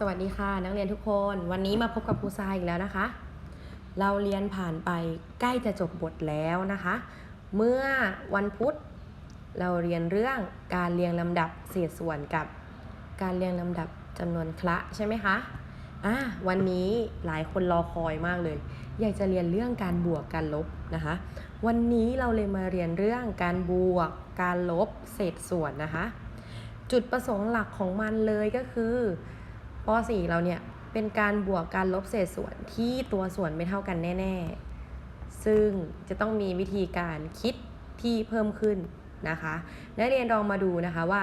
สวัสดีค่ะนักเรียนทุกคนวันนี้มาพบกับครูทรายอีกแล้วนะคะ เราเรียนผ่านไปใกล้จะจบบทแล้วนะคะ เมื่อวันพุธเราเรียนเรื่องการเรียงลำดับเศษส่วนกับการเรียงลำดับจำนวนคละใช่ไหมคะอะวันนี้หลายคนรอคอยมากเลย อยากจะเรียนเรื่องการบวกการลบนะคะ วันนี้เราเลยมาเรียนเรื่องการบวกการลบเศษส่วนนะคะ จุดประสงค์หลักของมันเลยก็คือ ป .4 เราเนี่ยเป็นการบวกการลบเศษส่วนที่ตัวส่วนไม่เท่ากันแน่ ๆ ซึ่งจะต้องมีวิธีการคิดที่เพิ่มขึ้นนะคะนักเรียนลองมาดูนะคะว่า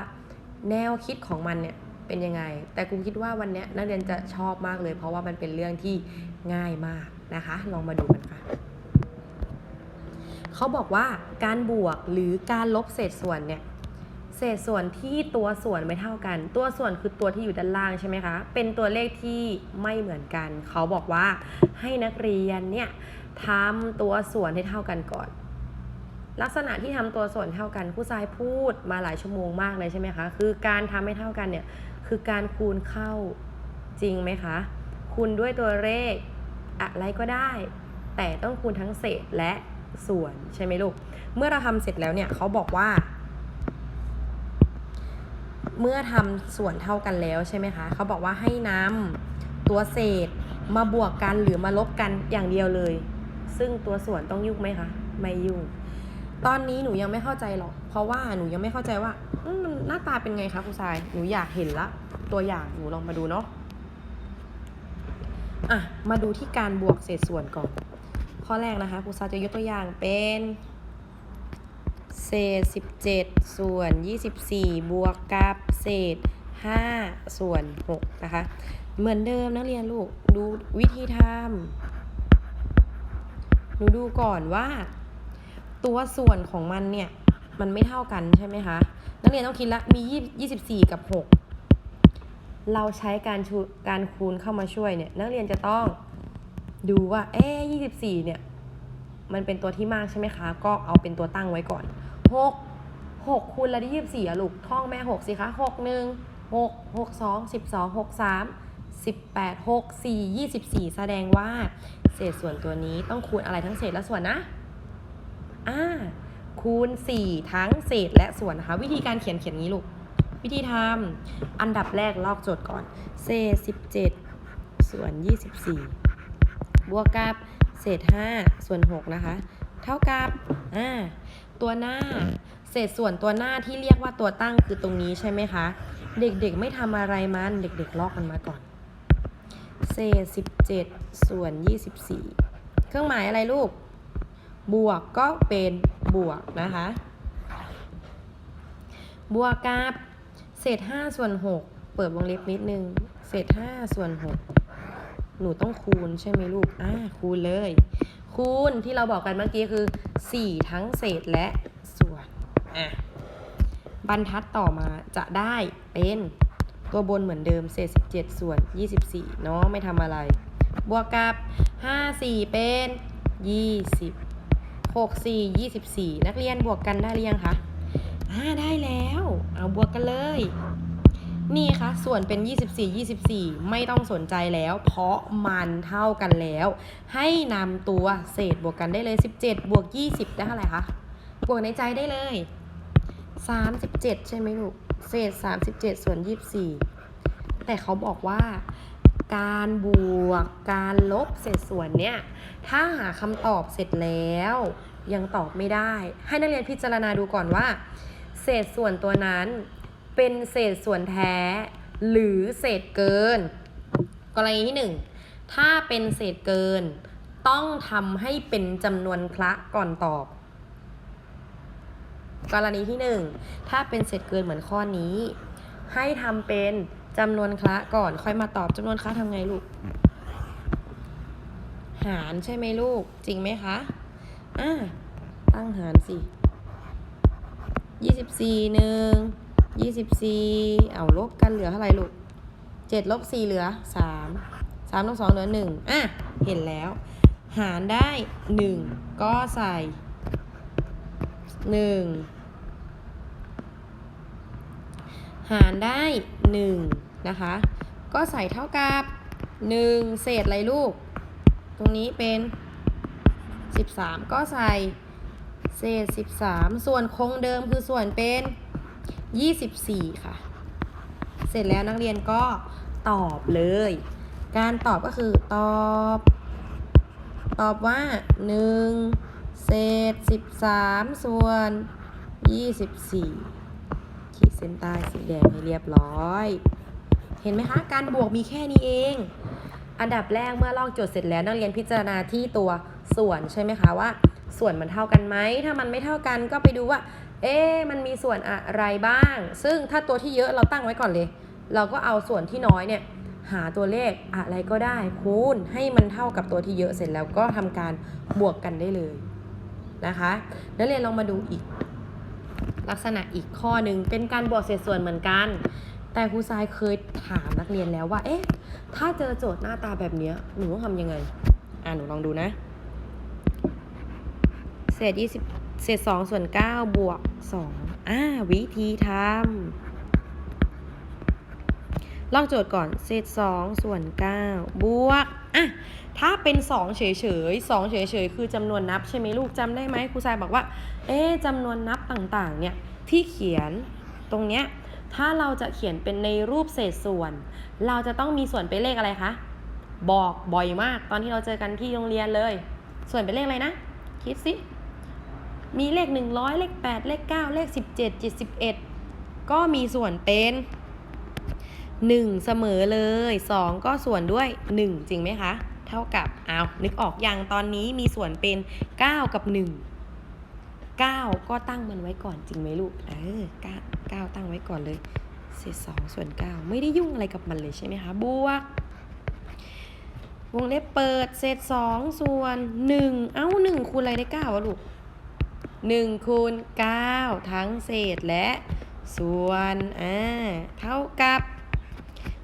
แนวคิดของมันเนี่ยเป็นยังไง แต่ครูคิดว่าวันนี้นักเรียนจะชอบมากเลย เพราะว่ามันเป็นเรื่องที่ง่ายมากนะคะ ลองมาดูกันค่ะเขาบอกว่าการบวกหรือการลบเศษส่วนเนี่ย เศษส่วนที่ตัวส่วนไม่เท่ากัน ตัวส่วนคือตัวที่อยู่ด้านล่างใช่ไหมคะ เป็นตัวเลขที่ไม่เหมือนกัน เขาบอกว่าให้นักเรียนเนี่ยทำตัวส่วนให้เท่ากันก่อน ลักษณะที่ทำตัวส่วนเท่ากันครูทรายพูดมาหลายชั่วโมงมากเลยใช่ไหมคะ คือการทำให้เท่ากันเนี่ยคือการคูณเข้าจริงไหมคะ คูณด้วยตัวเลขอะไรก็ได้ แต่ต้องคูณทั้งเศษและส่วนใช่ไหมลูก เมื่อเราทำเสร็จแล้วเนี่ยเขาบอกว่า เมื่อทำส่วนเท่ากันแล้วใช่ไหมคะเขาบอกว่าให้นำตัวเศษมาบวกกันหรือมาลบกันอย่างเดียวเลย ซึ่งตัวส่วนต้องยุ่งไหมคะไม่ยุ่ง ตอนนี้หนูยังไม่เข้าใจหรอก เพราะว่าหนูยังไม่เข้าใจว่ามันหน้าตาเป็นไงคะครูทรายหนูอยากเห็นละ ตัวอย่างหนูลองมาดูเนาะอะมาดูที่การบวกเศษส่วนก่อน ข้อแรกนะคะครูทรายจะยกตัวอย่างเป็น เศษ 17 ส่วน 24 บวกกับเศษ 5 ส่วน 6 นะคะ เหมือนเดิมนักเรียนลูก ดูวิธีทำหนูดูก่อนว่า ตัวส่วนของมันเนี่ย มันไม่เท่ากันใช่ไหมคะ นักเรียนต้องคิดละ มี 24 กับ 6 เราใช้การชูการคูณเข้ามาช่วยเนี่ย นักเรียนจะต้องดูว่า เอ๊ะ24เนี่ย มันเป็นตัวที่มากใช่ไหมคะ ก็เอาเป็นตัวตั้งไว้ก่อน 6 6คูณแล้วได้ยี่สิบสี่อะลูกท่องแม่6สิคะ6 1 6 6 2 12 6 3 18 6 4 24แปดหกสี่ยี่สิบสี่แสดงว่าเศษส่วนตัวนี้ต้องคูณอะไรทั้งเศษและส่วนนะอ่าคูณ 4 ทั้งเศษและส่วนนะคะ วิธีการเขียนเขียนงี้ลูก วิธีทำอันดับแรกลอกโจทย์ก่อน เศษ 17 ส่วน 24 บวกกับเศษ 5 ส่วน 6 นะคะ เท่ากับอ่าตัวหน้า เศษส่วนตัวหน้าที่เรียกว่าตัวตั้งคือตรงนี้ใช่ไหมคะ เด็กๆไม่ทำอะไรมัน เด็กๆลอกมันมาก่อน เศษ17ส่วน24เครื่องหมายอะไรลูก บวกก็เป็นบวกนะคะ บวกกับเศษ5ส่วน6เปิดวงเล็บนิดนึง เศษ5ส่วน6หนูต้องคูณใช่ไหมลูก อ่าคูณเลย คูณที่เราบอกกันเมื่อกี้คือ 4 ทั้งเศษและส่วนอะบรรทัดต่อมาจะได้เป็นตัวบนเหมือนเดิมเศษ 17 ส่วน 24 เนาะไม่ทำอะไร บวกกับ 5 4 เป็น 20 6 4 24 นักเรียนบวกกันได้หรือยังคะอ่าได้แล้ว เอาบวกกันเลย นี่คะส่วนเป็น 24 24 ไม่ต้องสนใจแล้ว เพราะมันเท่ากันแล้ว ให้นำตัวเศษบวกกันได้เลย 17 บวก 20 ได้เท่าไหร่คะ บวกในใจได้เลย 37 ใช่ไหมลูก เศษ 37 ส่วน 24 แต่เขาบอกว่าการบวกการลบเศษส่วนเนี่ย ถ้าหาคำตอบเสร็จแล้วยังตอบไม่ได้ ให้นักเรียนพิจารณาดูก่อนว่า เศษส่วนตัวนั้น เป็นเศษส่วนแท้ หรือเศษเกิน กรณีที่หนึ่งถ้าเป็นเศษเกิน ต้องทำให้เป็นจำนวนคละก่อนตอบ กรณีที่หนึ่งถ้าเป็นเศษเกินเหมือนข้อนี้ ให้ทำเป็นจำนวนคละก่อน ค่อยมาตอบจำนวนคละทำไงลูก หารใช่ไหมลูก จริงไหมคะอ่าตั้งหารสิยี่สิบสี่หนึ่ง ยี่สิบสี่เอาลบกันเหลือเท่าไหร่ลูกเจ็ดลบสี่เหลือสามสามลบสองเหลือหนึ่งอะ เห็นแล้ว หารได้หนึ่งก็ใส่หนึ่งหารได้หนึ่งนะคะ ก็ใส่เท่ากับหนึ่งเศษอะไรลูก ตรงนี้เป็นสิบสามก็ใส่เศษสิบสามส่วนคงเดิมคือส่วนเป็น ยี่สิบสี่ค่ะ เสร็จแล้วนักเรียนก็ตอบเลย การตอบก็คือตอบ ตอบว่า 1 เศษ 13 ส่วน 24 ขีดเส้นใต้สีแดงให้เรียบร้อย เห็นไหมคะ การบวกมีแค่นี้เอง อันดับแรกเมื่อลอกโจทย์เสร็จแล้วนักเรียนพิจารณาที่ตัวส่วนใช่ไหมคะว่า ส่วนมันเท่ากันไหม ถ้ามันไม่เท่ากันก็ไปดูว่า เอ๊มันมีส่วนอะไรบ้าง ซึ่งถ้าตัวที่เยอะเราตั้งไว้ก่อนเลย เราก็เอาส่วนที่น้อยเนี่ยหาตัวเลขอะไรก็ได้คูณให้มันเท่ากับตัวที่เยอะเสร็จแล้วก็ทำการบวกกันได้เลยนะคะนักเรียนลองมาดูอีก ลักษณะอีกข้อหนึ่งเป็นการบวกเศษส่วนเหมือนกัน แต่ครูทรายเคยถามนักเรียนแล้วว่า เอ๊ะ ถ้าเจอโจทย์หน้าตาแบบนี้หนูต้องทำยังไง อ่าหนูลองดูนะ เศษยี่สิบ เศษสองส่วนเก้าบวกสองอ่าวิธีทำลอกโจทย์ก่อนเศษ2ส่วน9บวกอะถ้าเป็น2เฉยๆ2เฉยๆคือจำนวนนับใช่ไหมลูกจำได้ไหมครูทรายบอกว่า เอ๊จำนวนนับต่างๆ เนี่ยที่เขียนตรงเนี้ยถ้าเราจะเขียนเป็นในรูปเศษส่วน เราจะต้องมีส่วนเป็นเลขอะไรคะบอกบ่อยมาก ตอนที่เราเจอกันที่โรงเรียนเลย ส่วนเป็นเลขอะไรนะ คิดสิ มีเลข 100 เลข 8 เลข 9 เลข 17 71 ก็มีส่วนเป็น 1 เสมอเลย 2 ก็ส่วนด้วย 1 จริงไหมคะ เท่ากับเอานึกออกอย่างตอนนี้มีส่วนเป็น 9 กับ 1 9 ก็ตั้งมันไว้ก่อนจริงไหมลูก เออ9 9ตั้งไว้ก่อนเลยเศษ2ส่วน 9 ไม่ได้ยุ่งอะไรกับมันเลยใช่ไหมคะ บวกวงเล็บเปิดเศษ2ส่วน1เอ้า1คูณอะไรได้9วะลูก 1คูณ9ทั้งเศษและส่วนอ่าเท่ากับ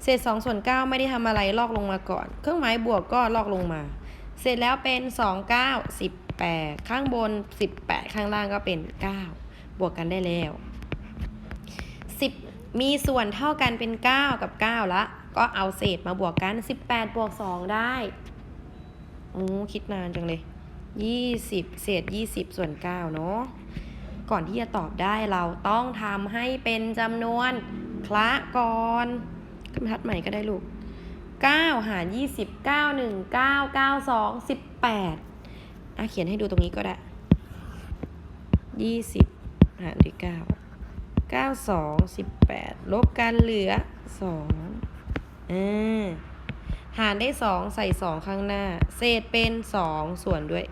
เศษ2ส่วน9ไม่ได้ทำอะไรลอกลงมาก่อน เครื่องหมายบวกก็ลอกลงมา เสร็จแล้วเป็น 2 9 18 ข้างบน 18 ข้างล่างก็เป็น 9 บวกกันได้แล้ว 10 มีส่วนเท่ากันเป็น 9 กับ 9 ละ ก็เอาเศษมาบวกกัน 18 บวก 2 ได้โอ้คิดนานจังเลย 20 เศษ 20 ส่วน 9 เนาะก่อนที่จะตอบได้เราต้องทำให้เป็นจำนวนคละก่อนขึ้นทัดใหม่ก็ได้ลูก 9 หาร 20 9 1 9 9 2 18อะเขียนให้ดูตรงนี้ก็ได้ 20 หารด้วย 9 9 2 18 ลบกันเหลือ 2อ่า หารได้ 2 ใส่ 2 ข้างหน้า เศษเป็น 2 ส่วนด้วย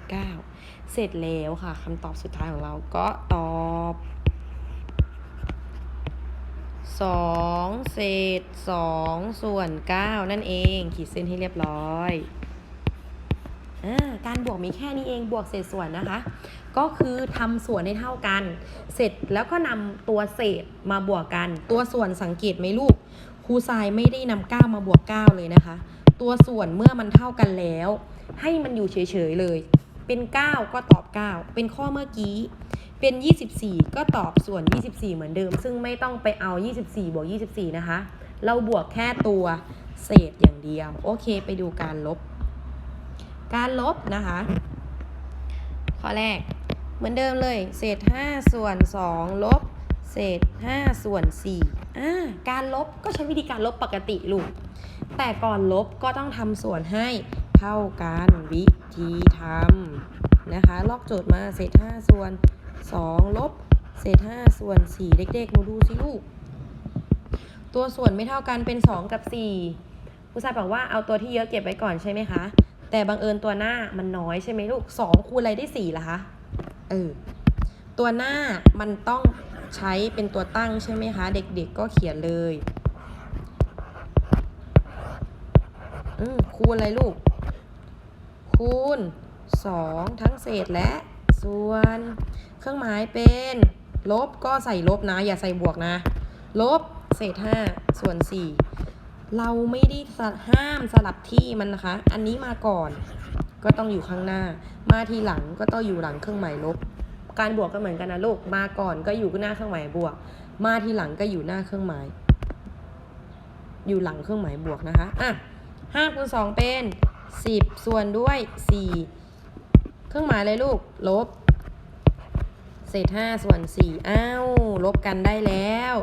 9 เสร็จแล้วค่ะคำตอบสุดท้ายของเราก็ตอบ2เศษ2ส่วน 9 นั่นเอง ขีดเส้นให้เรียบร้อยการบวกมีแค่นี้เองบวกเศษส่วนนะคะ ก็คือทำส่วนให้เท่ากัน เสร็จแล้วก็นำตัวเศษมาบวกกัน ตัวส่วนสังเกตไหมลูกครูทรายไม่ได้นำ9มาบวก 9 เลยนะคะ ตัวส่วนเมื่อมันเท่ากันแล้ว ให้มันอยู่เฉยๆเลย เป็น 9 ก็ตอบ 9 เป็นข้อเมื่อกี้ เป็น 24 ก็ตอบส่วน 24 เหมือนเดิม ซึ่งไม่ต้องไปเอา 24 บวก 24 นะคะ เราบวกแค่ตัวเศษอย่างเดียว โอเค ไปดูการลบ การลบนะคะ ข้อแรก เหมือนเดิมเลย เศษ 5 ส่วน 2 ลบ เศษ 5 ส่วน4อ่ การลบก็ใช้วิธีการลบปกติลูก แต่ก่อนลบก็ต้องทำส่วนให้เท่ากันวิธีทำนะคะ ลอกโจทย์มาเศษ5ส่วน 2 ลบ เศษ5ส่วน 4 เด็กๆหนูดูสิลูก ตัวส่วนไม่เท่ากันเป็น 2 กับ 4ผู้ชายบอกว่าเอาตัวที่เยอะเก็บไว้ก่อนใช่ไหมคะ แต่บังเอิญตัวหน้ามันน้อยใช่ไหมลูก 2 คูณอะไรได้4ล่ะคะ เออ ตัวหน้ามันต้อง ใช้เป็นตัวตั้งใช่ไหมคะ เด็กๆก็เขียนเลยอืมคูณอะไรลูก คูณ 2 ทั้งเศษและส่วน เครื่องหมายเป็น ลบก็ใส่ลบนะ อย่าใส่บวกนะ ลบเศษ 5 ส่วน 4 เราไม่ได้ห้ามสลับที่มันนะคะ อันนี้มาก่อน ก็ต้องอยู่ข้างหน้า มาทีหลังก็ต้องอยู่หลังเครื่องหมายลบ การบวกก็เหมือนกันนะลูกมาก่อนก็อยู่หน้าเครื่องหมายบวก มาทีหลังก็อยู่หน้าเครื่องหมาย อยู่หลังเครื่องหมายบวกนะคะอะห้าคูณสองเป็นสิบส่วนด้วยสี่เครื่องหมายเลยลูกลบเศษห้าส่วนสี่อ้าวลบกันได้แล้ว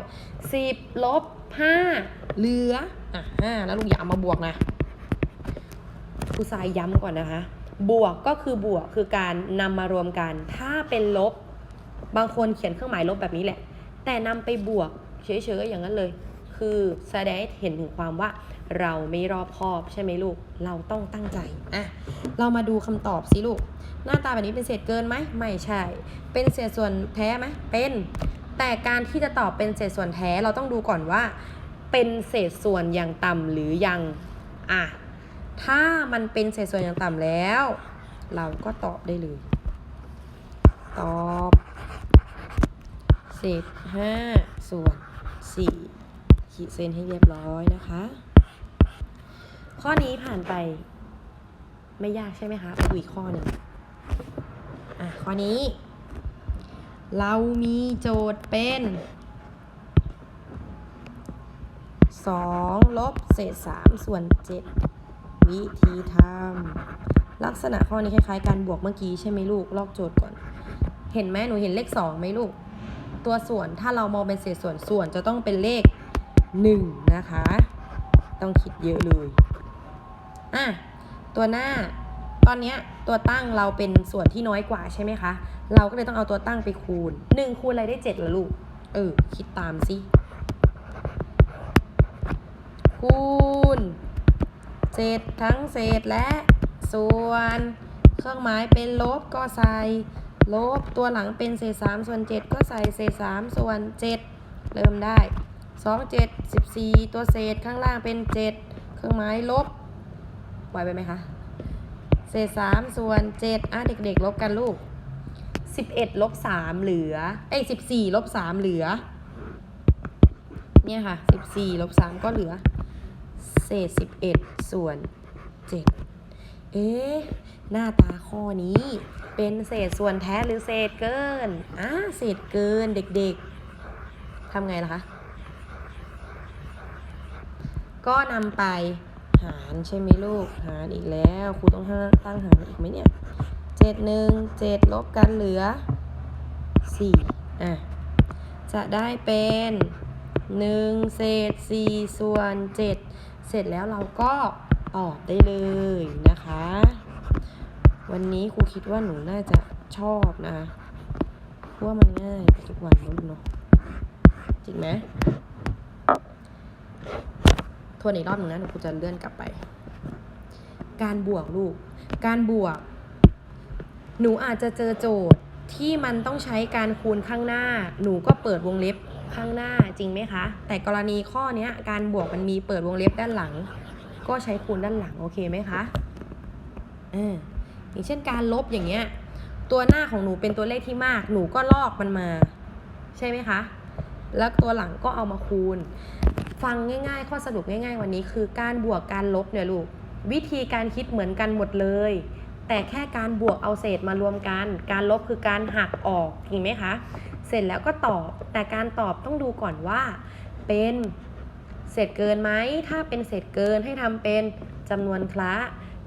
สิบลบห้าเหลืออะห้าแล้วลูกอย่าเอามาบวกนะครูสายย้ำก่อนนะคะ บวกก็คือบวกคือการนำมารวมกัน ถ้าเป็นลบ บางคนเขียนเครื่องหมายลบแบบนี้แหละ แต่นำไปบวกเฉยๆอย่างนั้นเลย คือแสดงให้เห็นถึงความว่าเราไม่รอบคอบใช่ไหมลูก เราต้องตั้งใจ อะ เรามาดูคำตอบสิลูก หน้าตาแบบนี้เป็นเศษเกินไหม ไม่ใช่ เป็นเศษส่วนแท้ไหม เป็น แต่การที่จะตอบเป็นเศษส่วนแท้เราต้องดูก่อนว่า เป็นเศษส่วนอย่างต่ำหรือยัง อะ ถ้ามันเป็นเศษส่วนอย่างต่ำแล้ว เราก็ตอบได้เลย ตอบเศษห้าส่วนสี่ขีดเส้นให้เรียบร้อยนะคะ ข้อนี้ผ่านไป ไม่ยากใช่ไหมคะไปดูอีกข้อหนึ่งอะ ข้อนี้ เรามีโจทย์เป็นสองลบเศษสามส่วนเจ็ด วิธีทำลักษณะข้อนี้คล้ายๆการบวกเมื่อกี้ใช่ไหมลูก ลอกโจทย์ก่อน เห็นไหมหนูเห็นเลขสองไหมลูก ตัวส่วนถ้าเรามองเป็นเศษส่วนส่วนจะต้องเป็นเลขหนึ่งนะคะ ต้องคิดเยอะเลยอะตัวหน้าตอนเนี้ยตัวตั้งเราเป็นส่วนที่น้อยกว่าใช่ไหมคะ เราก็เลยต้องเอาตัวตั้งไปคูณหนึ่งคูณอะไรได้เจ็ดเหรอลูก เออ คิดตามสิ คูณ เศษทั้งเศษและส่วน เครื่องหมายเป็นลบก็ใส่ ลบตัวหลังเป็นเศษสามส่วนเจ็ดก็ใส่เศษสามส่วนเจ็ดเริ่มได้สองเจ็ดสิบสี่ตัวเศษข้างล่างเป็นเจ็ดเครื่องหมายลบไหวไปไหมคะเศษสามส่วนเจ็ดอะเด็กๆ ลบกันลูกสิบเอ็ดลบสามเหลือเอ้ยสิบสี่ลบสามเหลือ เนี่ยค่ะสิบสี่ลบสามก็เหลือ เศษสิบเอ็ดส่วนเจ็ดเอ๊ะ หน้าตาข้อนี้เป็นเศษส่วนแท้หรือเศษเกินอ่าเศษเกินเด็กๆทำไงล่ะคะ ก็นำไปหารใช่ไหมลูก หารอีกแล้วครูต้องตั้งหารอีกไหมเนี่ยเจ็ดหนึ่งเจ็ดลบกันเหลือสี่อะ จะได้เป็นหนึ่งเศษสี่ส่วนเจ็ด เสร็จแล้วเราก็ตอบได้เลยนะคะ วันนี้ครูคิดว่าหนูน่าจะชอบนะเพราะว่ามันง่ายทุกวันลูกเนาะจริงไหมทวนอีกรอบหนึ่งนะหนูครูจะเลื่อนกลับไป การบวกลูก การบวก หนูอาจจะเจอโจทย์ที่มันต้องใช้การคูณข้างหน้า หนูก็เปิดวงเล็บ ข้างหน้าจริงไหมคะ แต่กรณีข้อนี้การบวกมันมีเปิดวงเล็บด้านหลัง ก็ใช้คูณด้านหลังโอเคไหมคะเอออย่างเช่นการลบอย่างเงี้ยตัวหน้าของหนูเป็นตัวเลขที่มาก หนูก็ลอกมันมา ใช่ไหมคะ แล้วตัวหลังก็เอามาคูณ ฟังง่าย ๆ ข้อสรุปง่าย ๆ วันนี้คือการบวกการลบเนี่ยลูก วิธีการคิดเหมือนกันหมดเลย แต่แค่การบวกเอาเศษมารวมกัน การลบคือการหักออกจริงไหมคะ เสร็จแล้วก็ตอบ แต่การตอบต้องดูก่อนว่า เป็นเศษเกินไหม ถ้าเป็นเศษเกินให้ทำเป็นจำนวนคละ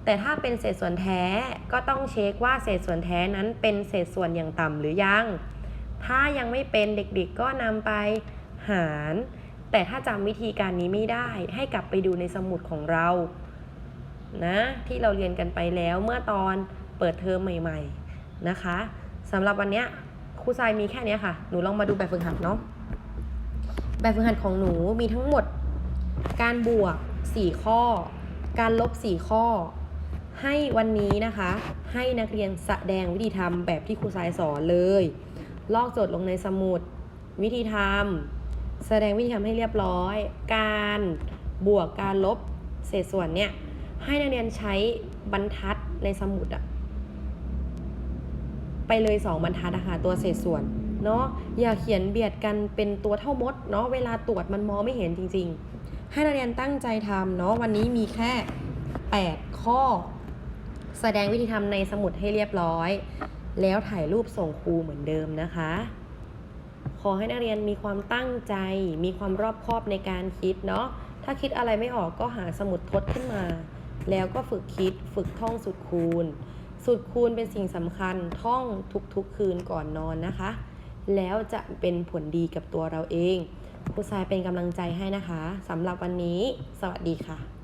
แต่ถ้าเป็นเศษส่วนแท้ก็ต้องเช็คว่าเศษส่วนแท้นั้นเป็นเศษส่วนอย่างต่ำหรือยัง ถ้ายังไม่เป็นเด็กๆก็นำไปหาร แต่ถ้าจำวิธีการนี้ไม่ได้ให้กลับไปดูในสมุดของเรา นะที่เราเรียนกันไปแล้วเมื่อตอนเปิดเทอมใหม่ ๆนะคะสำหรับวันนี้ ครูทรายมีแค่นี้ค่ะ หนูลองมาดูแบบฝึกหัดเนาะ แบบฝึกหัดของหนูมีทั้งหมด การบวก 4 ข้อ การลบ 4 ข้อ ให้วันนี้นะคะ ให้นักเรียนแสดงวิธีทำแบบที่ครูทรายสอนเลย ลอกโจทย์ลงในสมุด วิธีทำแสดงวิธีทำให้เรียบร้อย การบวกการลบเศษส่วนเนี่ยให้นักเรียนใช้บรรทัดในสมุดอะ ไปเลย 2 บรรทัดนะคะตัวเศษส่วนเนาะอย่าเขียนเบียดกันเป็นตัวเท่ามดเนาะเวลาตรวจมันมองไม่เห็นจริง ๆ ให้นักเรียนตั้งใจทำเนาะวันนี้มีแค่ 8 ข้อ แสดงวิธีทำในสมุดให้เรียบร้อย แล้วถ่ายรูปส่งครูเหมือนเดิมนะคะ ขอให้นักเรียนมีความตั้งใจ มีความรอบคอบในการคิดเนาะถ้าคิดอะไรไม่ออกก็หาสมุดทดขึ้นมา แล้วก็ฝึกคิดฝึกท่องสูตรคูณ สูตรคูณเป็นสิ่งสำคัญท่องทุกๆคืนก่อนนอนนะคะ แล้วจะเป็นผลดีกับตัวเราเองครูทรายเป็นกำลังใจให้นะคะสำหรับวันนี้ สวัสดีค่ะ